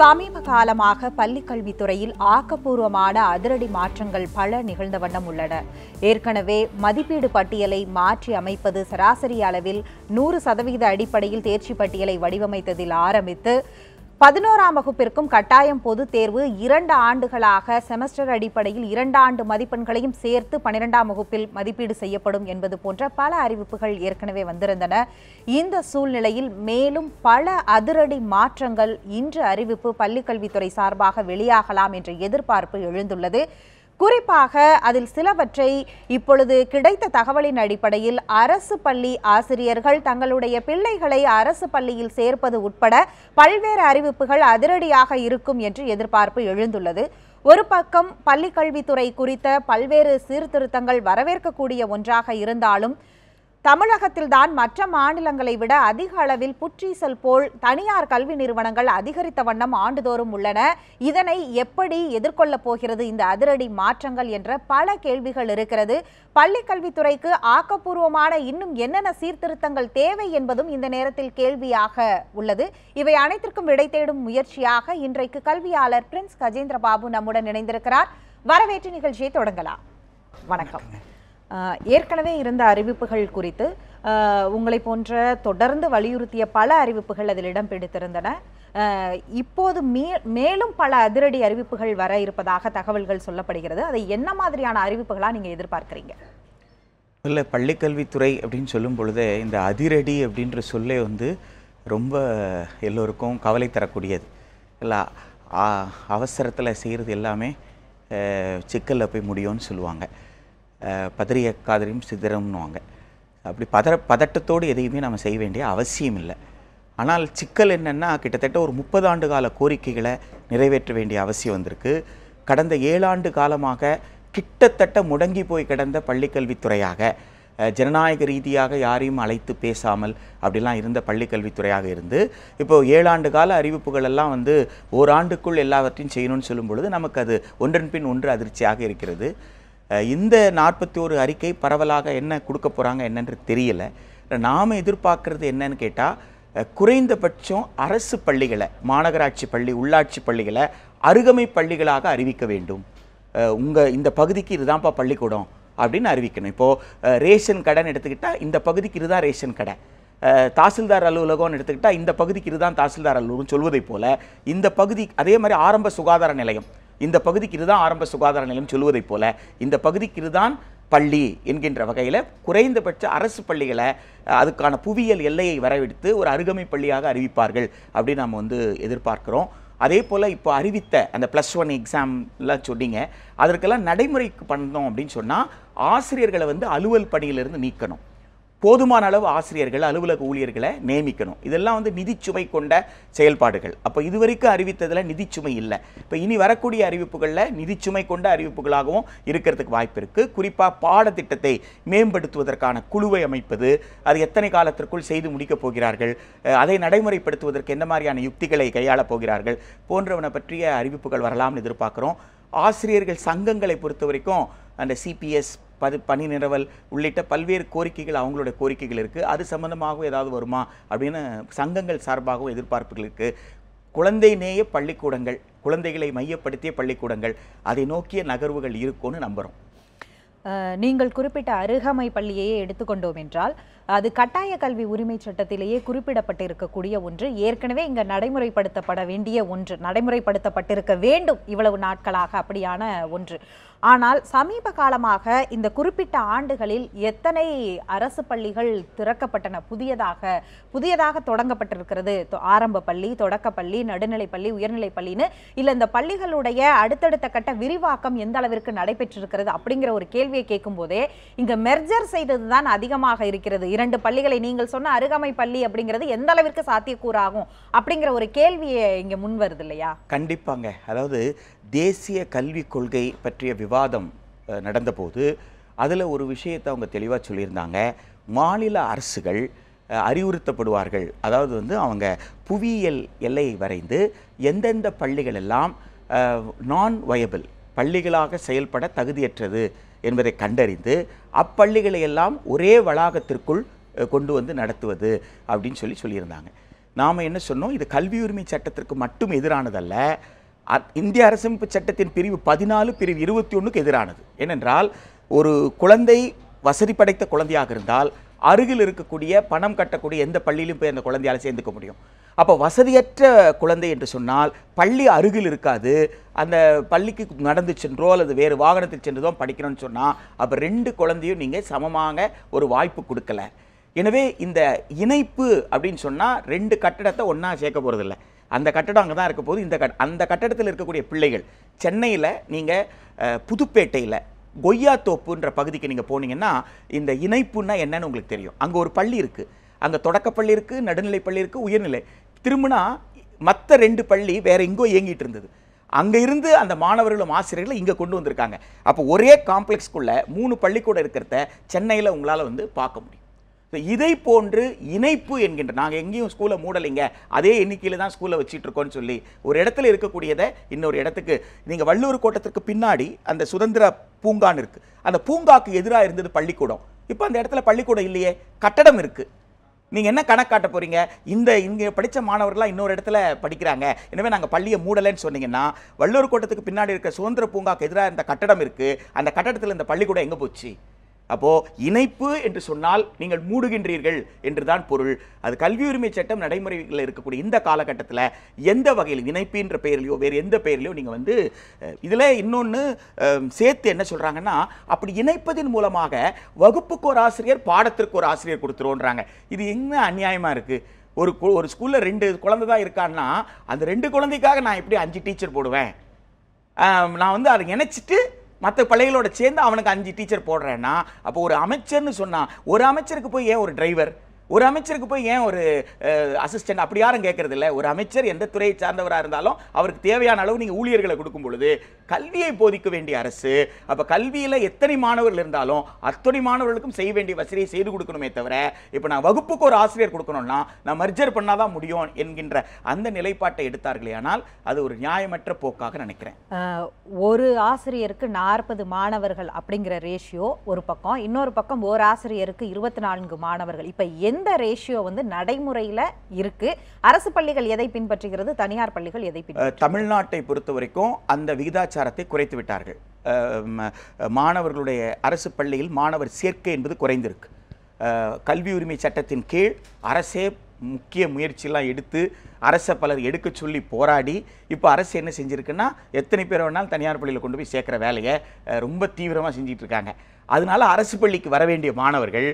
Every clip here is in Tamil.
சமீப காலமாக பள்ளி கல்வித்துறையில் ஆக்கப்பூர்வமான அதிரடி மாற்றங்கள் பல நிகழ்ந்த வண்ணம் உள்ளன. ஏற்கனவே மதிப்பீடு பட்டியலை மாற்றி அமைப்பது சராசரி அளவில் நூறு சதவீத அடிப்படையில் தேர்ச்சி பட்டியலை வடிவமைத்ததில் ஆரம்பித்து பதினோராம் வகுப்பிற்கும் கட்டாயம் பொதுத் தேர்வு இரண்டு ஆண்டுகளாக செமஸ்டர் அடிப்படையில் இரண்டு ஆண்டு மதிப்பெண்களையும் சேர்த்து பன்னிரெண்டாம் வகுப்பில் மதிப்பீடு செய்யப்படும் என்பது போன்ற பல அறிவிப்புகள் ஏற்கனவே வந்திருந்தன. இந்த சூழ்நிலையில் மேலும் பல அதிரடி மாற்றங்கள் இன்று அறிவிப்பு பள்ளிக்கல்வித்துறை சார்பாக வெளியாகலாம் என்ற எதிர்பார்ப்பு எழுந்துள்ளது. குறிப்பாக அதில் சிலவற்றை இப்பொழுது கிடைத்த தகவலின் அடிப்படையில் அரசு பள்ளி ஆசிரியர்கள் தங்களுடைய பிள்ளைகளை அரசு பள்ளியில் சேர்ப்பது உட்பட பல்வேறு அறிவிப்புகள் அதிரடியாக இருக்கும் என்று எதிர்பார்ப்பு எழுந்துள்ளது. ஒரு பக்கம் பள்ளி கல்வித்துறை குறித்த பல்வேறு சீர்திருத்தங்கள் வரவேற்கக்கூடிய ஒன்றாக இருந்தாலும் தமிழகத்தில்தான் மற்ற மாநிலங்களை விட அதிக அளவில் புற்றீசல் போல் தனியார் கல்வி நிறுவனங்கள் அதிகரித்த வண்ணம் ஆண்டுதோறும் உள்ளன. இதனை எப்படி எதிர்கொள்ளப் போகிறது? இந்த அதிரடி மாற்றங்கள் என்ற பல கேள்விகள் இருக்கிறது. பள்ளி கல்வித்துறைக்கு ஆக்கப்பூர்வமான இன்னும் என்னென்ன சீர்திருத்தங்கள் தேவை என்பதும் இந்த நேரத்தில் கேள்வியாக உள்ளது. இவை அனைத்திற்கும் விடை தேடும் முயற்சியாக இன்றைக்கு கல்வியாளர் பிரின்ஸ் கஜேந்திர பாபு நம்முடன் இணைந்திருக்கிறார். வரவேற்று நிகழ்ச்சியை தொடங்கலாம். வணக்கம். ஏற்கனவே இருந்த அறிவிப்புகள் குறித்து உங்களை போன்ற தொடர்ந்து வலியுறுத்திய பல அறிவிப்புகள் அதில் இடம் பிடித்திருந்தன இப்போது மே மேலும் பல அதிரடி அறிவிப்புகள் வர இருப்பதாக தகவல்கள் சொல்லப்படுகிறது. அதை என்ன மாதிரியான அறிவிப்புகளாக நீங்கள் எதிர்பார்க்குறீங்க? இல்லை பள்ளிக்கல்வித்துறை அப்படின்னு சொல்லும் பொழுது இந்த அதிரடி அப்படின்ற சொல்லே வந்து ரொம்ப எல்லோருக்கும் கவலை தரக்கூடியது. இல்லை அவசரத்தில் செய்கிறது எல்லாமே சிக்கலில் போய் முடியும்னு சொல்லுவாங்க. பதறிய காதலியும் சிதறம்னுவாங்க. அப்படி பதற பதட்டத்தோடு எதையுமே நம்ம செய்ய வேண்டிய அவசியம் இல்லை. ஆனால் சிக்கல் என்னென்னா கிட்டத்தட்ட ஒரு முப்பது ஆண்டு கால கோரிக்கைகளை நிறைவேற்ற வேண்டிய அவசியம் வந்திருக்கு. கடந்த ஏழாண்டு காலமாக கிட்டத்தட்ட முடங்கி போய் கிடந்த பள்ளிக்கல்வித்துறையாக ஜனநாயக ரீதியாக யாரையும் அழைத்து பேசாமல் அப்படிலாம் இருந்த பள்ளிக்கல்வித்துறையாக இருந்து இப்போது ஏழாண்டு கால அறிவிப்புகள் எல்லாம் வந்து ஓராண்டுக்குள் எல்லாவற்றையும் செய்யணும்னு சொல்லும் பொழுது நமக்கு அது ஒன்றன் பின் ஒன்று அதிர்ச்சியாக இருக்கிறது. இந்த நாற்பத்தி ஒரு அறிக்கை பரவலாக என்ன கொடுக்க போகிறாங்க என்னன்று தெரியல. நாம் எதிர்பார்க்குறது என்னன்னு கேட்டால் குறைந்தபட்சம் அரசு பள்ளிகளை மாநகராட்சி பள்ளி உள்ளாட்சி பள்ளிகளை அருகமை பள்ளிகளாக அறிவிக்க வேண்டும். உங்கள் இந்த பகுதிக்கு இதுதான்ப்பா பள்ளிக்கூடம் அப்படின்னு அறிவிக்கணும். இப்போது ரேஷன் கடைன்னு எடுத்துக்கிட்டால் இந்த பகுதிக்கு இதுதான் ரேஷன் கடை. தாசில்தார் அலுவலகம்னு எடுத்துக்கிட்டால் இந்த பகுதிக்கு இதுதான் தாசில்தார் அலுவலகம் சொல்வதைப் போல் இந்த பகுதி அதே மாதிரி ஆரம்ப சுகாதார நிலையம். இந்த பகுதிக்கு இதுதான் ஆரம்ப சுகாதார நிலையம் சொல்வதைப் போல இந்த பகுதிக்கு இதுதான் பள்ளி என்கின்ற வகையில் குறைந்தபட்ச அரசு பள்ளிகளை அதுக்கான புவியியல் எல்லையை வரவெடுத்து ஒரு அருகமை பள்ளியாக அறிவிப்பார்கள் அப்படின்னு நம்ம வந்து எதிர்பார்க்கிறோம். அதே போல் இப்போ அறிவித்த அந்த ப்ளஸ் ஒன் எக்ஸாம்லாம் சொன்னீங்க அதற்கெல்லாம் நடைமுறைக்கு பண்ணோம் அப்படின்னு சொன்னால் ஆசிரியர்களை வந்து அலுவல் பணியிலிருந்து நீக்கணும். போதுமான அளவு ஆசிரியர்கள் அலுவலக ஊழியர்களை நியமிக்கணும். இதெல்லாம் வந்து நிதிச்சுமை கொண்ட செயல்பாடுகள். அப்போ இதுவரைக்கும் அறிவித்ததில் நிதிச்சுமை இல்லை. இப்போ இனி வரக்கூடிய அறிவிப்புகளில் நிதிச்சுமை கொண்ட அறிவிப்புகளாகவும் இருக்கிறதுக்கு வாய்ப்பு இருக்குது குறிப்பாக பாடத்திட்டத்தை மேம்படுத்துவதற்கான குழுவை அமைப்பது அது எத்தனை காலத்திற்குள் செய்து முடிக்கப் போகிறார்கள் அதை நடைமுறைப்படுத்துவதற்கு என்ன மாதிரியான யுக்திகளை கையாளப் போகிறார்கள் போன்றவனை பற்றிய அறிவிப்புகள் வரலாம்னு எதிர்பார்க்குறோம். ஆசிரியர்கள் சங்கங்களை பொறுத்த வரைக்கும் அந்த சிபிஎஸ் பது பணி நிரவல் உள்ளிட்ட பல்வேறு கோரிக்கைகள் அவங்களோட கோரிக்கைகள் இருக்குது அது சம்மந்தமாகவும் ஏதாவது வருமா அப்படின்னு சங்கங்கள் சார்பாகவும் எதிர்பார்ப்புகள் இருக்குது குழந்தை நேய பள்ளிக்கூடங்கள் குழந்தைகளை மையப்படுத்திய பள்ளிக்கூடங்கள் அதை நோக்கிய நகர்வுகள் இருக்கும்னு நம்புகிறோம் நீங்கள் குறிப்பிட்ட அருகமை பள்ளியையே எடுத்துக்கொண்டோம் என்றால் அது கட்டாய கல்வி உரிமை சட்டத்திலேயே குறிப்பிடப்பட்டிருக்கக்கூடிய ஒன்று. ஏற்கனவே இங்கே நடைமுறைப்படுத்தப்பட வேண்டிய ஒன்று நடைமுறைப்படுத்தப்பட்டிருக்க வேண்டும் இவ்வளவு நாட்களாக அப்படியான ஒன்று. ஆனால் சமீப காலமாக இந்த குறிப்பிட்ட ஆண்டுகளில் எத்தனை அரசு பள்ளிகள் திறக்கப்பட்டன? புதியதாக புதியதாக தொடங்கப்பட்டிருக்கிறது. ஆரம்ப பள்ளி தொடக்கப்பள்ளி நடுநிலைப்பள்ளி பள்ளி உயர்நிலைப் பள்ளின்னு. இல்லை இந்த பள்ளிகளுடைய அடுத்தடுத்த கட்ட விரிவாக்கம் எந்த அளவிற்கு நடைபெற்றிருக்கிறது அப்படிங்கிற ஒரு கேள்வியை கேட்கும் போதே இங்க மெர்ஜர் செய்ததுதான் அதிகமாக இருக்கிறது. இரண்டு பள்ளிகளை நீங்கள் சொன்ன அருகமை பள்ளி அப்படிங்கிறது எந்த அளவிற்கு சாத்தியக்கூறாகும் அப்படிங்கிற ஒரு கேள்வியை இங்கே முன் வருது இல்லையா? கண்டிப்பாங்க. அதாவது தேசிய கல்விக் கொள்கை பற்றிய விவாதம் நடந்தபோது அதில் ஒரு விஷயத்தை அவங்க தெளிவாக சொல்லியிருந்தாங்க. மாநில அரசுகள் அறிவுறுத்தப்படுவார்கள். அதாவது வந்து அவங்க புவியியல் எல்லையை வரைந்து எந்தெந்த பள்ளிகள் எல்லாம் நான் வயபிள் பள்ளிகளாக செயல்பட தகுதியற்றது என்பதை கண்டறிந்து அப்பள்ளிகளை எல்லாம் ஒரே வளாகத்திற்குள் கொண்டு வந்து நடத்துவது அப்படின்னு சொல்லி சொல்லியிருந்தாங்க. நாம் என்ன சொன்னோம்? இது கல்வி உரிமை சட்டத்திற்கு மட்டும் எதிரானதல்ல. இந்திய அரசமைப்பு சட்டத்தின் பிரிவு பதினாலு பிரிவு இருபத்தி ஒன்றுக்கு எதிரானது. ஏனென்றால் ஒரு குழந்தை வசதி படைத்த குழந்தையாக இருந்தால் அருகில் இருக்கக்கூடிய பணம் கட்டக்கூடிய எந்த பள்ளியிலும் போய் அந்த குழந்தையால் சேர்ந்துக்க முடியும். அப்போ வசதியற்ற குழந்தை என்று சொன்னால் பள்ளி அருகில் இருக்காது. அந்த பள்ளிக்கு நடந்து சென்றோ அல்லது வேறு வாகனத்தில் சென்றதோ படிக்கணும்னு சொன்னால் அப்போ ரெண்டு குழந்தையும் நீங்கள் சமமாக ஒரு வாய்ப்பு கொடுக்கல. எனவே இந்த இணைப்பு அப்படின்னு சொன்னால் ரெண்டு கட்டடத்தை ஒன்றா சேர்க்க போகிறதில்ல அந்த கட்டடம் அங்கே தான் இருக்க போது இந்த கட் அந்த கட்டடத்தில் இருக்கக்கூடிய பிள்ளைகள் சென்னையில் நீங்கள் புதுப்பேட்டையில் கொய்யாத்தோப்புன்ற பகுதிக்கு நீங்கள் போனீங்கன்னா இந்த இணைப்புன்னா என்னன்னு உங்களுக்கு தெரியும். அங்கே ஒரு பள்ளி இருக்குது அங்கே தொடக்கப்பள்ளி இருக்குது நடுநிலை பள்ளி இருக்குது உயர்நிலை. திரும்பினா மற்ற ரெண்டு பள்ளி வேறு எங்கோ இயங்கிட்டு இருந்தது. அங்கே இருந்து அந்த மாணவர்களும் ஆசிரியர்களும் இங்கே கொண்டு வந்திருக்காங்க. அப்போ ஒரே காம்ப்ளெக்ஸ்க்குள்ள மூணு பள்ளிக்கூடம் இருக்கிறத சென்னையில் உங்களால் வந்து பார்க்க முடியும். இதை போன்று இணைப்பு என்கின்ற நாங்கள் எங்கேயும் ஸ்கூலை மூடலைங்க. அதே எண்ணிக்கையில் தான் ஸ்கூலை வச்சிட்டுருக்கோன்னு சொல்லி ஒரு இடத்துல இருக்கக்கூடியதை இன்னொரு இடத்துக்கு நீங்கள் வள்ளூர் கோட்டத்திற்கு பின்னாடி அந்த சுதந்திர பூங்கான்னு இருக்குது அந்த பூங்காக்கு எதிராக இருந்தது பள்ளிக்கூடம். இப்போ அந்த இடத்துல பள்ளிக்கூடம் இல்லையே கட்டடம் இருக்குது நீங்கள் என்ன கணக்கு காட்ட இந்த இங்கே படித்த மாணவர்கள்லாம் இன்னொரு இடத்துல படிக்கிறாங்க. எனவே நாங்கள் பள்ளியை மூடலைன்னு சொன்னீங்கன்னா வள்ளூர் கோட்டத்துக்கு பின்னாடி இருக்க சுதந்திர பூங்காக்கு எதிராக இந்த கட்டடம் இருக்குது அந்த கட்டடத்தில் இந்த பள்ளிக்கூடம் எங்கே போச்சு? அப்போ இணைப்பு என்று சொன்னால் நீங்கள் மூடுகின்றீர்கள் என்றுதான் பொருள். அது கல்வி உரிமை சட்டம் நடைமுறையில் இருக்கக்கூடிய இந்த காலகட்டத்தில் எந்த வகையில் இணைப்புன்ற பெயர்லையோ வேறு எந்த பெயர்லையோ நீங்கள் வந்து இதில் இன்னொன்று சேர்த்து என்ன சொல்கிறாங்கன்னா அப்படி இணைப்பதன் மூலமாக வகுப்புக்கு ஒரு ஆசிரியர் பாடத்திற்கு ஒரு ஆசிரியர் கொடுத்துருவோன்றாங்க. இது என்ன அநியாயமாக இருக்குது ஒரு ஒரு ஸ்கூலில் ரெண்டு குழந்தை தான் இருக்கான்னா அந்த ரெண்டு குழந்தைக்காக நான் எப்படி அஞ்சு டீச்சர் போடுவேன்? நான் வந்து அதை நினைச்சிட்டு மற்ற பிள்ளைகளோட சேர்ந்து அவனுக்கு அஞ்சு டீச்சர் போடுறேன்னா அப்போ ஒரு அமைச்சர்னு சொன்னால் ஒரு அமைச்சருக்கு போய் ஏன் ஒரு டிரைவர் ஒரு அமைச்சருக்கு போய் ஏன் ஒரு அசிஸ்டன்ட் அப்படி யாரும் கேட்கறது இல்லை ஒரு அமைச்சர் எந்த துறையை சார்ந்தவராக இருந்தாலும் அவருக்கு தேவையான அளவு நீங்கள் ஊழியர்களை கொடுக்கும் பொழுது கல்வியை போதிக்க வேண்டிய அரசு அப்போ கல்வியில் எத்தனை மாணவர்கள் இருந்தாலும் அத்தனை மாணவர்களுக்கும் செய்ய வேண்டிய வசதியை செய்து கொடுக்கணுமே தவிர இப்போ நான் வகுப்புக்கு ஒரு ஆசிரியர் கொடுக்கணும்னா நான் மர்ஜர் பண்ணாதான் முடியும் என்கின்ற அந்த நிலைப்பாட்டை எடுத்தார்களே ஆனால் அது ஒரு நியாயமற்ற போக்காக நினைக்கிறேன். ஒரு ஆசிரியருக்கு நாற்பது மாணவர்கள் அப்படிங்கிற ரேஷியோ ஒரு பக்கம் இன்னொரு பக்கம் ஒரு ஆசிரியருக்கு இருபத்தி நான்கு மாணவர்கள். இப்போ எந்த ரேஷியோ வந்து நடைமுறையில இருக்கு. அரசு பள்ளிகள் எதை பின்பற்றுகிறது? தனியார் பள்ளிகள் எதை தமிழ்நாட்டை பொறுத்த வரைக்கும் அந்த விகிதாச்சாரத்தை குறைத்து விட்டார்கள். மாணவர்களுடைய அரசு பள்ளியில் மாணவர் சேர்க்கை என்பது குறைந்திருக்கு. கல்வி உரிமை சட்டத்தின் கீழ் அரசே முக்கிய முயற்சியெல்லாம் எடுத்து அரசை பலர் எடுக்க சொல்லி போராடி இப்போ அரசு என்ன செஞ்சிருக்குன்னா எத்தனை பேர் வேணாலும் தனியார் பள்ளியில் கொண்டு போய் சேர்க்குற வேலையை ரொம்ப தீவிரமாக செஞ்சிட்டு இருக்காங்க. அதனால அரசு பள்ளிக்கு வர வேண்டிய மாணவர்கள்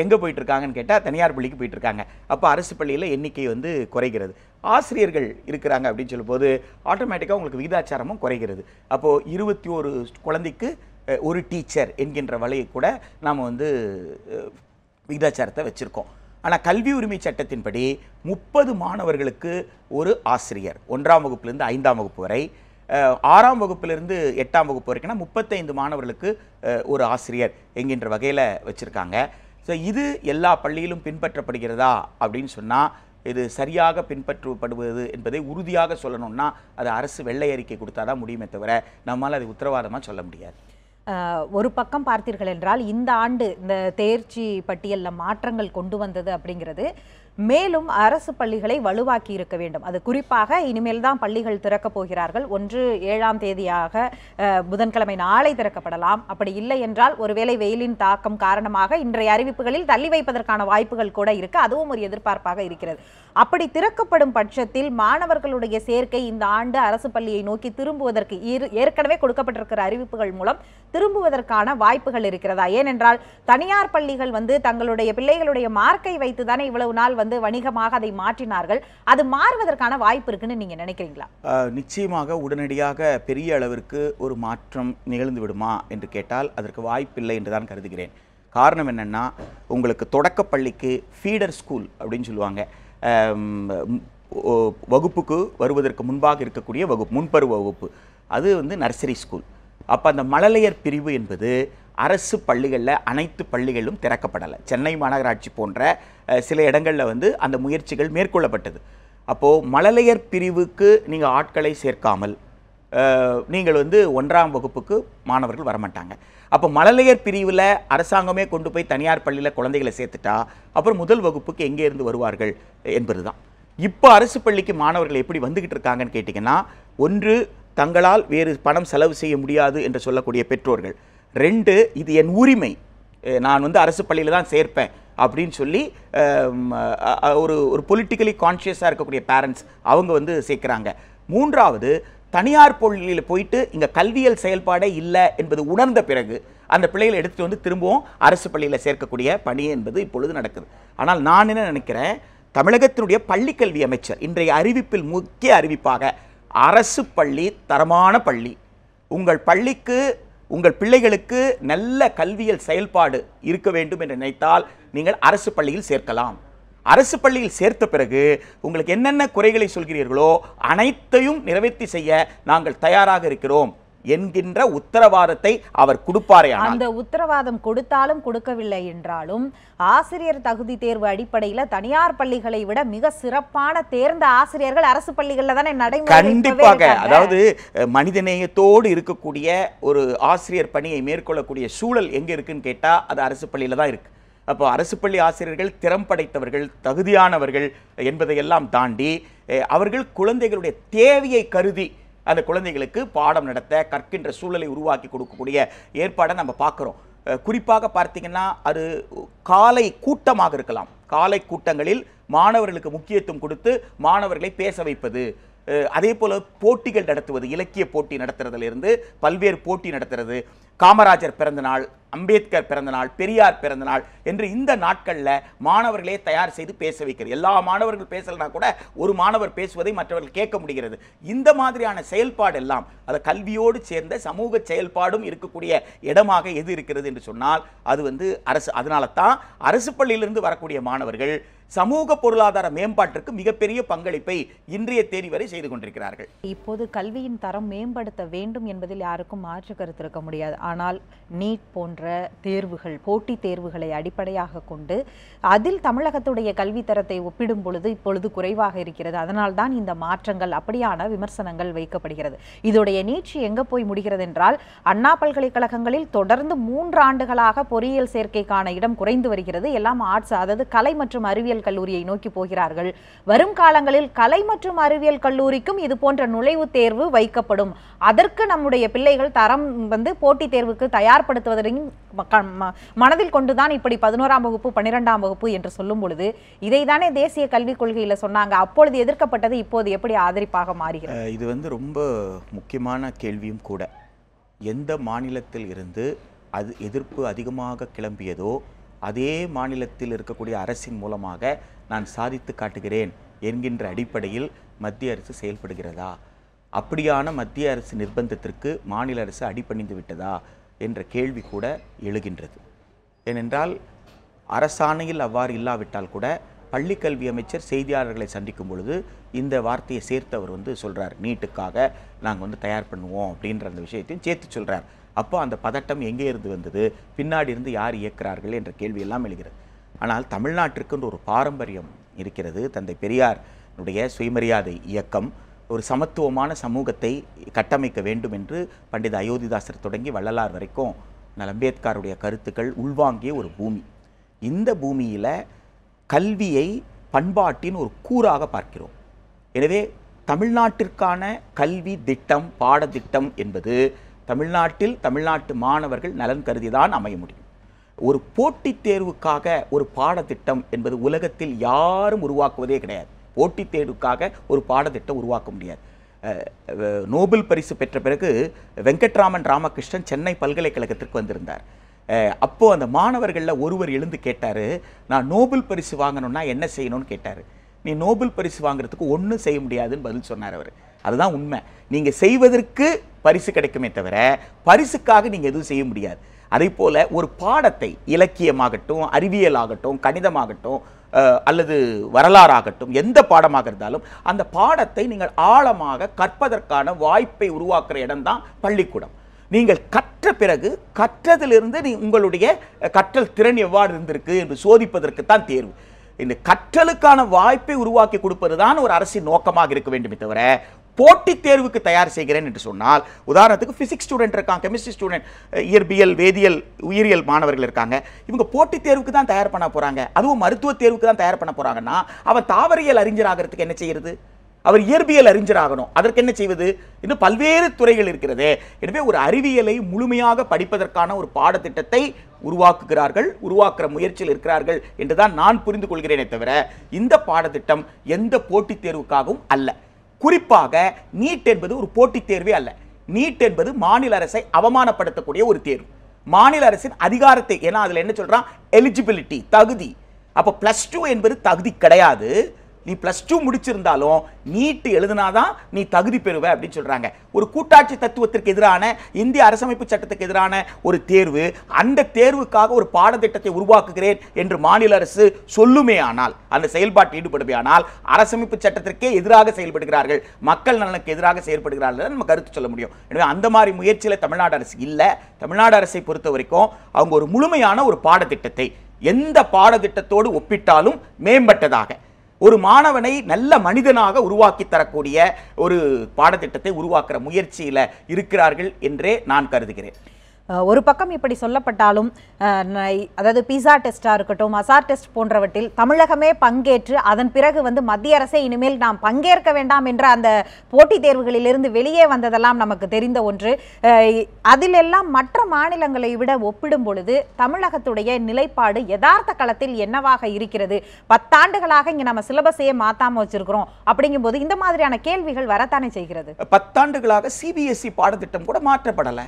எங்கே போயிட்டுருக்காங்கன்னு கேட்டால் தனியார் பள்ளிக்கு போயிட்டுருக்காங்க. அப்போ அரசு பள்ளியில் எண்ணிக்கை வந்து குறைகிறது. ஆசிரியர்கள் இருக்கிறாங்க அப்படின்னு சொல்லும்போது ஆட்டோமேட்டிக்காக உங்களுக்கு விகிதாச்சாரமும் குறைகிறது. அப்போது இருபத்தி ஒரு குழந்தைக்கு ஒரு டீச்சர் என்கின்ற வலையை கூட நாம் வந்து விகிதாச்சாரத்தை வச்சுருக்கோம். ஆனால் கல்வி உரிமை சட்டத்தின்படி முப்பது மாணவர்களுக்கு ஒரு ஆசிரியர் ஒன்றாம் வகுப்புலேருந்து ஐந்தாம் வகுப்பு வரை. ஆறாம் வகுப்பிலிருந்து எட்டாம் வகுப்பு வரைக்கும்னா முப்பத்தைந்து மாணவர்களுக்கு ஒரு ஆசிரியர் என்கின்ற வகையில் வச்சுருக்காங்க. ஸோ இது எல்லா பள்ளியிலும் பின்பற்றப்படுகிறதா? அப்படின்னு சொன்னால் இது சரியாக பின்பற்றப்படுவது என்பதை உறுதியாக சொல்லணும்னா அது அரசு வெள்ளை அறிக்கை கொடுத்தா தான் முடியுமே தவிர நம்மால் அது உத்தரவாதமாக சொல்ல முடியாது. ஒரு பக்கம் பார்த்தீர்கள் என்றால் இந்த ஆண்டு இந்த தேர்ச்சி பட்டியலில் மாற்றங்கள் கொண்டு வந்தது அப்படிங்கிறது மேலும் அரசு பள்ளிகளை வலுவாக்கி இருக்க வேண்டும். அது குறிப்பாக இனிமேல் தான் பள்ளிகள் திறக்கப் போகிறார்கள். ஒன்று ஏழாம் தேதியாக புதன்கிழமை நாளை திறக்கப்படலாம். அப்படி இல்லை என்றால் ஒருவேளை வெயிலின் தாக்கம் காரணமாக இன்றைய அறிவிப்புகளில் தள்ளி வைப்பதற்கான வாய்ப்புகள் கூட இருக்கு. அதுவும் ஒரு எதிர்பார்ப்பாக இருக்கிறது. அப்படி திறக்கப்படும் பட்சத்தில் மாணவர்களுடைய சேர்க்கை இந்த ஆண்டு அரசு பள்ளியை நோக்கி திரும்புவதற்கு இரு- ஏற்கனவே கொடுக்கப்பட்டிருக்கிற அறிவிப்புகள் மூலம் திரும்புவதற்கான வாய்ப்புகள் இருக்கிறதா? ஏனென்றால் தனியார் பள்ளிகள் வந்து தங்களுடைய பிள்ளைகளுடைய மார்க்கை வைத்து தானே இவ்வளவு நாள் வந்து வணிகமாக அதை மாற்றினார்கள். அது மாறுவதற்கான வாய்ப்பு இருக்குன்னு நீங்க நினைக்கிறீங்களா? நிச்சயமாக உடனடியாக பெரிய அளவிற்கு ஒரு மாற்றம் நிகழ்ந்து விடுமா என்று கேட்டால் அதற்கு வாய்ப்பில்லை என்று தான் கருதுகிறேன். காரணம் என்னென்னா உங்களுக்கு தொடக்கப் பள்ளிக்கு ஃபீடர் ஸ்கூல் அப்படின்னு சொல்லுவாங்க. வகுப்புக்கு வருவதற்கு முன்பாக இருக்கக்கூடிய வகுப்பு முன்பருவ வகுப்பு. அது வந்து நர்சரி ஸ்கூல் அப்போ அந்த மழலையர் பிரிவு என்பது அரசு பள்ளிகளில் அனைத்து பள்ளிகளும் திறக்கப்படலை. சென்னை மாநகராட்சி போன்ற சில இடங்களில் வந்து அந்த முயற்சிகள் மேற்கொள்ளப்பட்டது. அப்போது மழலையர் பிரிவுக்கு நீங்கள் ஆட்களை சேர்க்காமல் நீங்கள் வந்து ஒன்றாம் வகுப்புக்கு மாணவர்கள் வரமாட்டாங்க. அப்போ மழலையர் பிரிவில் அரசாங்கமே கொண்டு போய் தனியார் பள்ளியில் குழந்தைகளை சேர்த்துட்டா அப்புறம் முதல் வகுப்புக்கு எங்கே இருந்து வருவார்கள் என்பது தான் இப்போ அரசு பள்ளிக்கு மாணவர்கள் எப்படி வந்துக்கிட்டு இருக்காங்கன்னு கேட்டிங்கன்னா ஒன்று தங்களால் வேறு பணம் செலவு செய்ய முடியாது என்று சொல்லக்கூடிய பெற்றோர்கள். ரெண்டு இது என் உரிமை. நான் வந்து அரசு பள்ளியில் தான் சேர்ப்பேன் அப்படின்னு சொல்லி ஒரு ஒரு பொலிட்டிக்கலி கான்ஷியஸாக இருக்கக்கூடிய பேரண்ட்ஸ் அவங்க வந்து சேர்க்குறாங்க. மூன்றாவது தனியார் பள்ளியில் போயிட்டு இங்கே கல்வியல் செயல்பாடே இல்லை என்பது உணர்ந்த பிறகு அந்த பிள்ளைகளை எடுத்துகிட்டு வந்து திரும்பவும் அரசு பள்ளியில் சேர்க்கக்கூடிய பணி என்பது இப்பொழுது நடக்குது. ஆனால் நான் என்ன நினைக்கிறேன்? தமிழகத்தினுடைய பள்ளிக்கல்வி அமைச்சர் இன்றைய அறிவிப்பில் முக்கிய அறிவிப்பாக அரசு பள்ளி தரமான பள்ளி. உங்கள் பள்ளிக்கு உங்கள் பிள்ளைகளுக்கு நல்ல கல்வியல் செயல்பாடு இருக்க வேண்டும் என்று நினைத்தால் நீங்கள் அரசு பள்ளியில் சேர்க்கலாம். அரசு பள்ளியில் சேர்த்த பிறகு உங்களுக்கு என்னென்ன குறைகளை சொல்கிறீர்களோ அனைத்தையும் நிறைவேற்றி செய்ய நாங்கள் தயாராக இருக்கிறோம். என்கின்ற உத்தரவாதத்தை அவர் கொடுப்பாரே அந்த உத்தரவாதம் கொடுத்தாலும் கொடுக்கவில்லை என்றாலும் ஆசிரியர் தகுதி தேர்வு அடிப்படையில தனியார் பள்ளிகளை விட மிக சிறப்பான தேர்ந்த ஆசிரியர்கள் அரசு பள்ளிகள்ல தானே நடைமுறை கண்டிப்பாக. அதாவது மனிதநேயத்தோடு இருக்கக்கூடிய ஒரு ஆசிரியர் பணியை மேற்கொள்ளக்கூடிய சூழல் எங்க இருக்குன்னு கேட்டா அது அரசு பள்ளியில தான் இருக்கு. அப்போ அரசு பள்ளி ஆசிரியர்கள் திறம் படைத்தவர்கள் தகுதியானவர்கள் என்பதையெல்லாம் தாண்டி அவர்கள் குழந்தைகளுடைய தேவையை கருதி அந்த குழந்தைகளுக்கு பாடம் நடத்த கற்கின்ற சூழலை உருவாக்கி கொடுக்கக்கூடிய ஏற்பாடை நம்ம பார்க்குறோம். குறிப்பாக பார்த்தீங்கன்னா அது காலை கூட்டமாக இருக்கலாம். காலை கூட்டங்களில் மாணவர்களுக்கு முக்கியத்துவம் கொடுத்து மாணவர்களை பேச வைப்பது. அதே போல் போட்டிகள் நடத்துவது இலக்கிய போட்டி நடத்துறதுலேருந்து பல்வேறு போட்டி நடத்துறது. காமராஜர் பிறந்தநாள் அம்பேத்கர் பிறந்தநாள் பெரியார் பிறந்தநாள் என்று இந்த நாட்களில் மாணவர்களே தயார் செய்து பேச வைக்கிறது. எல்லா மாணவர்கள் பேசலைனா கூட ஒரு மாணவர் பேசுவதை மற்றவர்கள் கேட்க முடிகிறது. இந்த மாதிரியான செயல்பாடு எல்லாம் அது கல்வியோடு சேர்ந்த சமூக செயல்பாடும் இருக்கக்கூடிய இடமாக எது இருக்கிறது என்று சொன்னால் அது வந்து அரசு அதனால தான் அரசு பள்ளியிலிருந்து வரக்கூடிய மாணவர்கள் சமூக பொருளாதார மேம்பாட்டிற்கு மிகப்பெரிய பங்களிப்பை இன்றைய தேதி வரை செய்து கொண்டிருக்கிறார்கள். இப்போது கல்வியின் தரம் மேம்படுத்த வேண்டும் என்பதில் யாருக்கும் மாற்று கருத்து இருக்க முடியாது. ஆனால் நீட் போன்ற தேர்வுகள் போட்டித் தேர்வுகளை அடிப்படையாக கொண்டு அதில் தமிழகத்துடைய கல்வி தரத்தை ஒப்பிடும் பொழுது இப்பொழுது குறைவாக இருக்கிறது. அதனால்தான் இந்த மாற்றங்கள் அப்படியான விமர்சனங்கள் வைக்கப்படுகிறது. இதோடைய நீட்சி எங்கே போய் முடிகிறது என்றால் அண்ணா பல்கலைக்கழகங்களில் தொடர்ந்து மூன்று ஆண்டுகளாக பொறியியல் சேர்க்கைக்கான இடம் குறைந்து வருகிறது. எல்லாம் ஆர்ட்ஸ் அதாவது கலை மற்றும் அறிவியல் கல்லூரியை நோக்கி போகிறார்கள். வரும் காலங்களில் கலை மற்றும் அறிவியல் கல்லூரிக்கும் இது போன்ற நுழைவுத் தேர்வு வைக்கப்படும். அதற்கு நம்முடைய பிள்ளைகள் தரம் வந்து போட்டித் தேர்வுக்கு தயார்படுத்துவதையும் மனதில் கொண்டுதான் இப்படி பதினோராம் வகுப்பு பன்னிரெண்டாம் வகுப்பு என்று சொல்லும் பொழுது இதைதானே தேசிய கல்விக் கொள்கையில் சொன்னாங்க. அப்பொழுது எதிர்க்கப்பட்டது இப்போது எப்படி ஆதரிப்பாக மாறுகிறது? இது வந்து ரொம்ப முக்கியமான கேள்வியும் கூட. எந்த மாநிலத்தில் இருந்து அது எதிர்ப்பு அதிகமாக கிளம்பியதோ அதே மாநிலத்தில் இருக்கக்கூடிய அரசின் மூலமாக நான் சாதித்து காட்டுகிறேன் என்கின்ற அடிப்படையில் மத்திய அரசு செயல்படுகிறதா? அப்படியான மத்திய அரசு நிர்பந்தத்திற்கு மாநில அரசு அடிபணிந்து விட்டதா? என்ற கேள்வி கூட எழுகின்றது. ஏனென்றால் அரசாணையில் அவ்வாறு இல்லாவிட்டால் கூட பள்ளிக்கல்வி அமைச்சர் செய்தியாளர்களை சந்திக்கும் பொழுது இந்த வார்த்தையை சேர்த்து அவர் வந்து சொல்கிறார் நீட்டுக்காக நாங்கள் வந்து தயார் பண்ணுவோம் அப்படின்ற அந்த விஷயத்தையும் சேர்த்து சொல்கிறார் அப்போ அந்த பதட்டம் எங்கே இருந்து வந்தது? பின்னாடி இருந்து யார் இயக்குறார்கள் என்ற கேள்வி எல்லாம் எழுகிறது. ஆனால் தமிழ்நாட்டிற்குன்னு ஒரு பாரம்பரியம் இருக்கிறது. தந்தை பெரியாருடைய சுயமரியாதை இயக்கம் ஒரு சமத்துவமான சமூகத்தை கட்டமைக்க வேண்டும் என்று பண்டித அயோத்திதாசர் தொடங்கி வள்ளலார் வரைக்கும் நல் அம்பேத்கருடைய கருத்துக்கள் உள்வாங்கிய ஒரு பூமி. இந்த பூமியில் கல்வியை பண்பாட்டின் ஒரு கூறாக பார்க்கிறோம். எனவே தமிழ்நாட்டிற்கான கல்வி திட்டம் பாடத்திட்டம் என்பது தமிழ்நாட்டில் தமிழ்நாட்டு மாணவர்கள் நலன் கருதிதான் அமைய முடியும். ஒரு போட்டித் தேர்வுக்காக ஒரு பாடத்திட்டம் என்பது உலகத்தில் யாரும் உருவாக்குவதே கிடையாது. போட்டித் தேர்வுக்காக ஒரு பாடத்திட்டம் உருவாக்க முடியாது. நோபல் பரிசு பெற்ற பிறகு வெங்கட்ராமன் ராமகிருஷ்ணன் சென்னை பல்கலைக்கழகத்திற்கு வந்திருந்தார். அப்போது அந்த மாணவர்களில் ஒருவர் எழுந்து கேட்டார் நான் நோபல் பரிசு வாங்கணும்னா என்ன செய்யணும்னு கேட்டார். நீ நோபல் பரிசு வாங்குறதுக்கு ஒன்றும் செய்ய முடியாதுன்னு பதில் சொன்னார் அவர். அதுதான் உண்மை. நீங்கள் செய்வதற்கு பரிசு கிடைக்குமே தவிர பரிசுக்காக நீங்கள் எதுவும் செய்ய முடியாது. அதே போல் ஒரு பாடத்தை இலக்கியமாகட்டும் அறிவியலாகட்டும் கணிதமாகட்டும் அல்லது வரலாறாகட்டும் எந்த பாடமாக இருந்தாலும் அந்த பாடத்தை நீங்கள் ஆழமாக கற்பதற்கான வாய்ப்பை உருவாக்குற இடம்தான் பள்ளிக்கூடம். நீங்கள் கற்ற பிறகு கற்றதிலிருந்து நீ உங்களுடைய கற்றல் திறன் எவ்வாறு இருந்திருக்கு என்று சோதிப்பதற்கு தான் தேர்வு. இந்த கற்றலுக்கான வாய்ப்பை உருவாக்கி கொடுப்பது தான் ஒரு அரசின் நோக்கமாக இருக்க வேண்டுமே தவிர போட்டித் தேர்வுக்கு தயார் செய்கிறேன் என்று சொன்னால் உதாரணத்துக்கு ஃபிசிக்ஸ் ஸ்டூடெண்ட் இருக்காங்க கெமிஸ்ட்ரி ஸ்டூடெண்ட் இயற்பியல் வேதியியல் உயிரியல் மாணவர்கள் இருக்காங்க. இவங்க போட்டித் தேர்வுக்கு தான் தயார் பண்ண போகிறாங்க அதுவும் மருத்துவ தேர்வுக்கு தான் தயார் பண்ண போகிறாங்கன்னா அவன் தாவரியல் அறிஞராகிறதுக்கு என்ன செய்யறது? அவர் இயற்பியல் அறிஞராகணும். அதற்கு என்ன செய்வது? இன்னும் பல்வேறு துறைகள் இருக்கிறதே. எனவே ஒரு அறிவியலை முழுமையாக படிப்பதற்கான ஒரு பாடத்திட்டத்தை உருவாக்குகிறார்கள் உருவாக்குற முயற்சியில் இருக்கிறார்கள் என்றுதான் நான் புரிந்து கொள்கிறேனே தவிர இந்த பாடத்திட்டம் எந்த போட்டித் தேர்வுக்காகவும் அல்ல. குறிப்பாக நீட் என்பது ஒரு போட்டித் தேர்வே அல்ல. நீட் என்பது மாநில அரசை அவமானப்படுத்தக்கூடிய ஒரு தேர்வு. மாநில அரசின் அதிகாரத்தை ஏன்னா அதில் என்ன சொல்கிறான் எலிஜிபிலிட்டி தகுதி. அப்போ ப்ளஸ் டூ என்பது தகுதி கிடையாது. நீ ப்ளஸ் டூ முடிச்சிருந்தாலும் நீட்டு எழுதினாதான் நீ தகுதி பெறுவ அப்படின்னு சொல்கிறாங்க ஒரு கூட்டாட்சி தத்துவத்திற்கு எதிரான இந்திய அரசமைப்பு சட்டத்துக்கு எதிரான ஒரு தேர்வு அந்த தேர்வுக்காக ஒரு பாடத்திட்டத்தை உருவாக்குகிறேன் என்று மாநில அரசு சொல்லுமே ஆனால் அந்த செயல்பாட்டில் ஈடுபடுமே ஆனால் அரசமைப்பு சட்டத்திற்கே எதிராக செயல்படுகிறார்கள் மக்கள் நலனுக்கு எதிராக செயல்படுகிறார்கள் நம்ம கருத்து சொல்ல முடியும். எனவே அந்த மாதிரி முயற்சியில் தமிழ்நாடு அரசு இல்லை. தமிழ்நாடு அரசை பொறுத்த வரைக்கும் அவங்க ஒரு முழுமையான ஒரு பாடத்திட்டத்தை எந்த பாடத்திட்டத்தோடு ஒப்பிட்டாலும் மேம்பட்டதாக. ஒரு மாணவனை நல்ல மனிதனாக உருவாக்கி தரக்கூடிய ஒரு பாடத்திட்டத்தை உருவாக்குற முயற்சியில் இருக்கிறார்கள் என்றே நான் கருதுகிறேன். ஒரு பக்கம் இப்படி சொல்லப்பட்டாலும் அதாவது பிசா டெஸ்ட்டாக இருக்கட்டும் அசார் டெஸ்ட் போன்றவற்றில் தமிழகமே பங்கேற்று அதன் பிறகு வந்து மத்திய அரசே இனிமேல் நாம் பங்கேற்க வேண்டாம் என்ற அந்த போட்டித் தேர்வுகளிலிருந்து வெளியே வந்ததெல்லாம் நமக்கு தெரிந்த ஒன்று. அதிலெல்லாம் மற்ற மாநிலங்களை விட ஒப்பிடும் பொழுது தமிழகத்துடைய நிலைப்பாடு யதார்த்த களத்தில் என்னவாக இருக்கிறது? பத்தாண்டுகளாக இங்கே நம்ம சிலபஸையே மாற்றாமல் வச்சிருக்கிறோம். அப்படிங்கும்போது இந்த மாதிரியான கேள்விகள் வரத்தானே செய்கிறது? பத்தாண்டுகளாக சிபிஎஸ்இ பாடத்திட்டம் கூட மாற்றப்படலை.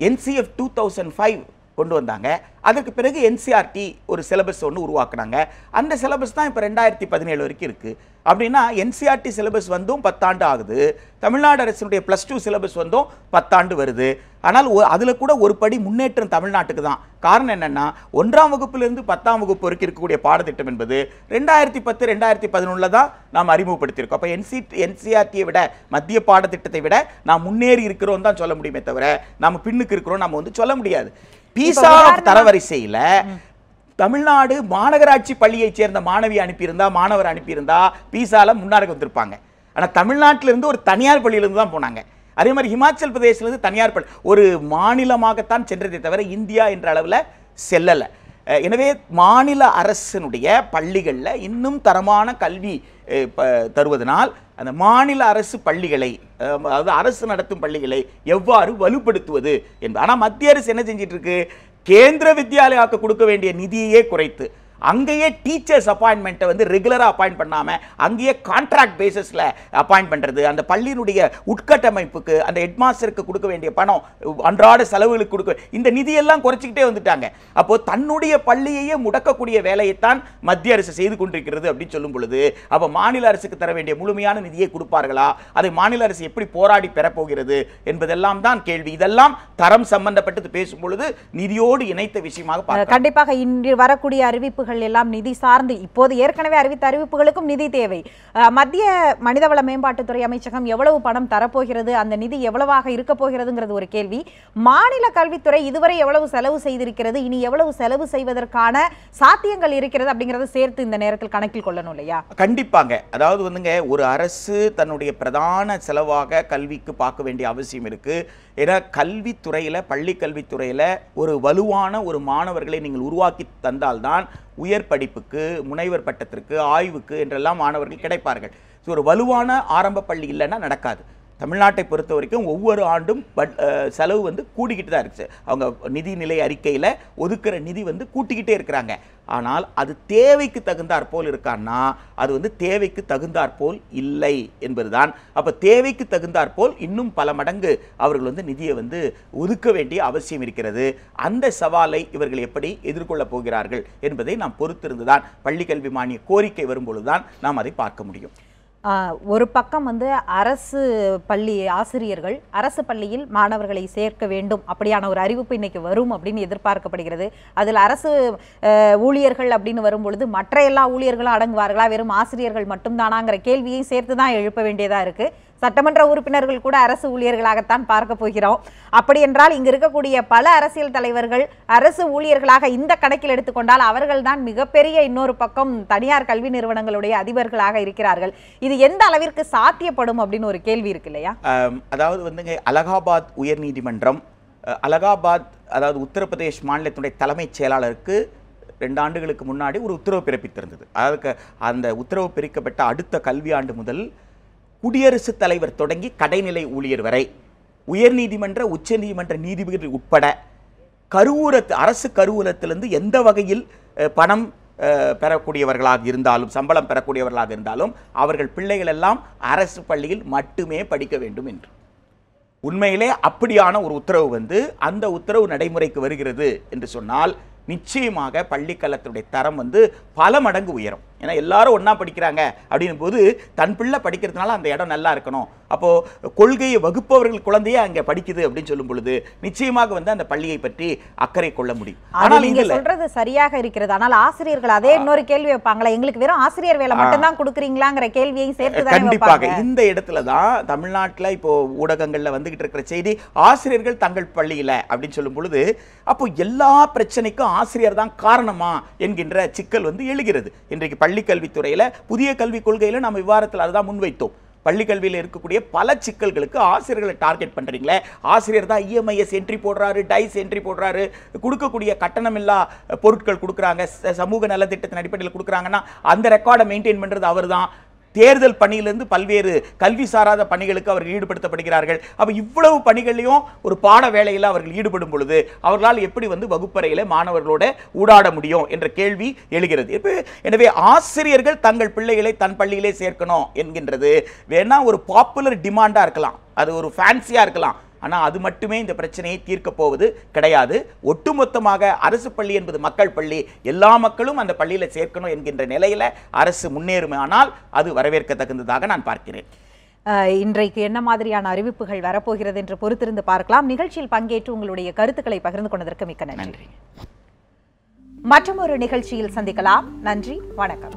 NCF 2005 கொண்டு வந்தாங்க. அதற்கு பிறகு என்சிஆர்டி ஒரு சிலபஸ் ஒன்று உருவாக்குனாங்க. அந்த சிலபஸ் தான் இப்போ ரெண்டாயிரத்தி பதினேழு வரைக்கும் இருக்குது அப்படின்னா என்சிஆர்டி சிலபஸ் வந்தும் பத்தாண்டு ஆகுது. தமிழ்நாடு அரசினுடைய ப்ளஸ் டூ சிலபஸ் வந்தும் பத்தாண்டு வருது. ஆனால் அதில் கூட ஒரு படி முன்னேற்றம் தமிழ்நாட்டுக்கு தான். காரணம் என்னென்னா ஒன்றாம் வகுப்பிலிருந்து பத்தாம் வகுப்பு வரைக்கும் இருக்கக்கூடிய பாடத்திட்டம் என்பது ரெண்டாயிரத்தி பத்து ரெண்டாயிரத்தி பதினொன்றில் தான் நாம் அறிமுகப்படுத்தியிருக்கோம். அப்போ என்சி என்சிஆர்டியை விட மத்திய பாடத்திட்டத்தை விட நாம் முன்னேறி இருக்கிறோம் தான் சொல்ல முடியுமே தவிர நாம் பின்னுக்கு இருக்கிறோம் நம்ம வந்து சொல்ல முடியாது. பீசா தரவரிசையில் தமிழ்நாடு மாநகராட்சி பள்ளியைச் சேர்ந்த மாணவி அனுப்பியிருந்தா மாணவர் அனுப்பியிருந்தா பீசால முன்னாடி வந்திருப்பாங்க. ஆனால் தமிழ்நாட்டிலிருந்து ஒரு தனியார் பள்ளியிலிருந்து தான் போனாங்க. அதே மாதிரி ஹிமாச்சல் பிரதேசிலிருந்து தனியார் பள்ளி ஒரு மாநிலமாகத்தான் சென்றதே தவிர இந்தியா என்ற அளவில் செல்லலை. எனவே மாநில அரசினுடைய பள்ளிகளில் இன்னும் தரமான கல்வி தருவதனால் அந்த மாநில அரசு பள்ளிகளை அதாவது அரசு நடத்தும் பள்ளிகளை எவ்வாறு வலுப்படுத்துவது என்பது ஆனால் மத்திய அரசு என்ன செஞ்சிட்ருக்கு கேந்திர வித்யாலயாவுக்கு கொடுக்க வேண்டிய நிதியையே குறைத்து. அங்கேயே டீச்சர்ஸ் அப்பாயின்மெண்ட்டை வந்து ரெகுலராக அப்பாயிண்ட் பண்ணாமல் அங்கேயே கான்ட்ராக்ட் பேசிஸில் அப்பாயிண்ட் பண்ணுறது அந்த பள்ளியினுடைய உட்கட்டமைப்புக்கு அந்த ஹெட்மாஸ்டருக்கு கொடுக்க வேண்டிய பணம் அன்றாட செலவுகளுக்கு கொடுக்க இந்த நிதியெல்லாம் குறைச்சிக்கிட்டே வந்துட்டாங்க. அப்போ தன்னுடைய பள்ளியையே முடக்கக்கூடிய வேலையைத்தான் மத்திய அரசு செய்து கொண்டிருக்கிறது அப்படின்னு சொல்லும் பொழுது அப்போ மாநில அரசுக்கு தர வேண்டிய முழுமையான நிதியை கொடுப்பார்களா? அதை மாநில அரசு எப்படி போராடி பெறப்போகிறது என்பதெல்லாம் தான் கேள்வி. இதெல்லாம் தரம் சம்பந்தப்பட்டது பேசும் பொழுது நிதியோடு இணைத்த விஷயமாக கண்டிப்பாக இன்று வரக்கூடிய அறிவிப்புகள் எல்லாம் நிதி சார்ந்து இப்போது ஏற்கனவே அறிவித்த அறிவிப்புகளுக்கும் நிதி தேவை. மத்திய மனிதவள மேம்பாட்டுத்துறை அமைச்சகம் எவ்வளவு பணம் தரப்போகிறது அந்த நிதி எவ்வளவாக இருக்க போகிறதுங்கிறது ஒரு கேள்வி. மாநில கல்வித்துறை இதுவரை எவ்வளவு செலவு செய்திருக்கிறது இனி எவ்வளவு செலவு செய்வதற்கான சாத்தியங்கள் இருக்கிறது அப்படிங்கறத சேர்த்து இந்த நேரத்தில் கணக்கில் கொள்ளணும் இல்லையா? கண்டிப்பாங்க. அதாவது வந்துங்க ஒரு அரசு தன்னுடைய பிரதான செலவாக கல்விக்கு பார்க்க வேண்டிய அவசியம் இருக்கு. ஏன்னா கல்வித்துறையில் பள்ளி கல்வித்துறையில் ஒரு வலுவான ஒரு மாணவர்களை நீங்கள் உருவாக்கி தந்தால்தான் உயர் படிப்புக்கு முனைவர் பட்டத்திற்கு ஆய்வுக்கு என்றெல்லாம் மாணவர்கள் கிடைப்பார்கள். ஸோ ஒரு வலுவான ஆரம்ப பள்ளி இல்லைன்னா நடக்காது. தமிழ்நாட்டை பொறுத்த வரைக்கும் ஒவ்வொரு ஆண்டும் பட் செலவு வந்து கூடிக்கிட்டு தான் இருக்குது அவங்க நிதிநிலை அறிக்கையில் ஒதுக்குற நிதி வந்து கூட்டிக்கிட்டே இருக்கிறாங்க. ஆனால் அது தேவைக்கு தகுந்தாற் போல் இருக்கான்னா அது வந்து தேவைக்கு தகுந்தாற் போல் இல்லை என்பதுதான். அப்போ தேவைக்கு தகுந்தாற் போல் இன்னும் பல மடங்கு அவர்கள் வந்து நிதியை வந்து ஒதுக்க வேண்டிய அவசியம் இருக்கிறது. அந்த சவாலை இவர்கள் எப்படி எதிர்கொள்ளப் போகிறார்கள் என்பதை நாம் பொறுத்திருந்துதான் பள்ளிக்கல்வி மானிய கோரிக்கை வரும்பொழுதுதான் நாம் அதை பார்க்க முடியும். ஒரு பக்கம் வந்து அரசு பள்ளி ஆசிரியர்கள் அரசு பள்ளியில் மாணவர்களை சேர்க்க வேண்டும். அப்படியான ஒரு அறிவிப்பு இன்னைக்கு வரும் அப்படின்னு எதிர்பார்க்கப்படுகிறது. அதில் அரசு ஊழியர்கள் அப்படின்னு வரும்பொழுது மற்ற எல்லா ஊழியர்களும் அடங்குவார்களா? வெறும் ஆசிரியர்கள் மட்டும்தானாங்கிற கேள்வியை சேர்த்து தான் எழுப்ப வேண்டியதாக இருக்குது சட்டமன்ற உறுப்பினர்கள் கூட அரசு ஊழியர்களாகத்தான் பார்க்க போகிறோம். அப்படி என்றால் இங்கு இருக்கக்கூடிய பல அரசியல் தலைவர்கள் அரசு ஊழியர்களாக இந்த கணக்கில் எடுத்துக்கொண்டால் அவர்கள்தான் மிகப்பெரிய இன்னொரு பக்கம் தனியார் கல்வி நிறுவனங்களுடைய அதிபர்களாக இருக்கிறார்கள். இது எந்த அளவிற்கு சாத்தியப்படும் அப்படின்னு ஒரு கேள்வி இருக்கு இல்லையா? அதாவது வந்துங்க அலகாபாத் உயர்நீதிமன்றம் அலகாபாத் அதாவது உத்தரப்பிரதேஷ் மாநிலத்தினுடைய தலைமைச் செயலாளருக்கு ரெண்டு ஆண்டுகளுக்கு முன்னாடி ஒரு உத்தரவு பிறப்பித்திருந்தது. அதாவது அந்த உத்தரவு பிறக்கப்பட்ட அடுத்த கல்வியாண்டு முதல் குடியரசுத் தலைவர் தொடங்கி கடைநிலை ஊழியர் வரை. உயர்நீதிமன்ற உச்சநீதிமன்ற நீதிபதி உட்பட கருவூலத்து அரசு கருவூலத்திலிருந்து எந்த வகையில் பணம் பெறக்கூடியவர்களாக இருந்தாலும் சம்பளம் பெறக்கூடியவர்களாக இருந்தாலும் அவர்கள் பிள்ளைகள் எல்லாம் அரசு பள்ளியில் மட்டுமே படிக்க வேண்டும் என்று. உண்மையிலே அப்படியான ஒரு உத்தரவு வந்து அந்த உத்தரவு நடைமுறைக்கு வருகிறது என்று சொன்னால் நிச்சயமாக பள்ளிக்கல்வியுடைய தரம் வந்து பல மடங்கு உயரும். ஏன்னா எல்லாரும் ஒண்ணா படிக்கிறாங்க அப்படின்னும் போது தன் பிள்ளை படிக்கிறதுனால அந்த இடம் நல்லா இருக்கணும். அப்போ கொள்கையை வகுப்பவர்கள் குழந்தையே அங்கே படிக்குது அப்படின்னு சொல்லும் பொழுது நிச்சயமாக வந்து அந்த பள்ளியை பற்றி அக்கறை கொள்ள முடியும். ஆனால் நீங்க சொல்றது சரியாக இருக்கிறது. ஆனால் ஆசிரியர்கள் அதே இன்னொரு கேள்வி வைப்பாங்களா எங்களுக்கு வெறும் ஆசிரியர் வேலை மட்டும்தான் கொடுக்குறீங்களாங்கிற கேள்வியையும் சேர்த்து கண்டிப்பாக. இந்த இடத்துல தான் தமிழ்நாட்டில் இப்போ ஊடகங்கள்ல வந்துகிட்டு இருக்கிற செய்தி ஆசிரியர்கள் தங்கள் பள்ளியில அப்படின்னு சொல்லும் பொழுது அப்போ எல்லா பிரச்சனைக்கும் ஆசிரியர் தான் காரணமா என்கின்ற சிக்கல் வந்து எழுகிறது. இன்றைக்கு பள்ளிக்கல்வித்துறையில் புதிய கல்விக் கொள்கையில நம்ம விவாதத்தில் அதுதான் முன்வைத்தோம். பள்ளிக்கல்வியில் இருக்கக்கூடிய பல சிக்கல்களுக்கு ஆசிரியர்களை டார்கெட் பண்றீங்களே ஆசிரியர் தான் இஎம்ஐஎஸ் என்ட்ரி போடுறாரு டைஸ் என்ட்ரி போடுறாரு கொடுக்கக்கூடிய கட்டணமில்லா பொருட்கள் கொடுக்குறாங்க சமூக நலத்திட்டத்தின் அடிப்படையில் கொடுக்குறாங்கன்னா அந்த ரெக்கார்டை மெயின்டைன் பண்றது அவர்தான். தேர்தல் பணியிலிருந்து பல்வேறு கல்வி சாராத பணிகளுக்கு அவர்கள் ஈடுபடுத்தப்படுகிறார்கள். அப்போ இவ்வளவு பணிகளையும் ஒரு பாட வேலையில் அவர்கள் ஈடுபடும் பொழுது அவர்களால் எப்படி வந்து வகுப்பறையில் மாணவர்களோட ஊடாட முடியும் என்ற கேள்வி எழுகிறது. இப்ப எனவே ஆசிரியர்கள் தங்கள் பிள்ளைகளை தன் பள்ளியிலே சேர்க்கணும் என்கின்றது. வேணா ஒரு பாப்புலர் டிமாண்டாக இருக்கலாம். அது ஒரு ஃபேன்சியாக இருக்கலாம். ஆனா அது மட்டுமே இந்த பிரச்சனையை தீர்க்க போவது கிடையாது. ஒட்டுமொத்தமாக அரசு பள்ளி என்பது மக்கள் பள்ளி. எல்லா மக்களும் அந்த பள்ளியில சேர்க்கணும் என்கின்ற நிலையில அரசு முன்னேறுமானால் அது வரவேற்கத்தகுந்ததாக நான் பார்க்கிறேன். இன்றைக்கு என்ன மாதிரியான அறிவிப்புகள் வரப்போகிறது என்று பொறுத்திருந்து பார்க்கலாம். நிகழ்ச்சியில் பங்கேற்று உங்களுடைய கருத்துக்களை பகிர்ந்து கொண்டதற்கு மிக்க நன்றி. நன்றி. மற்றும் ஒரு நிகழ்ச்சியில் சந்திக்கலாம். நன்றி. வணக்கம்.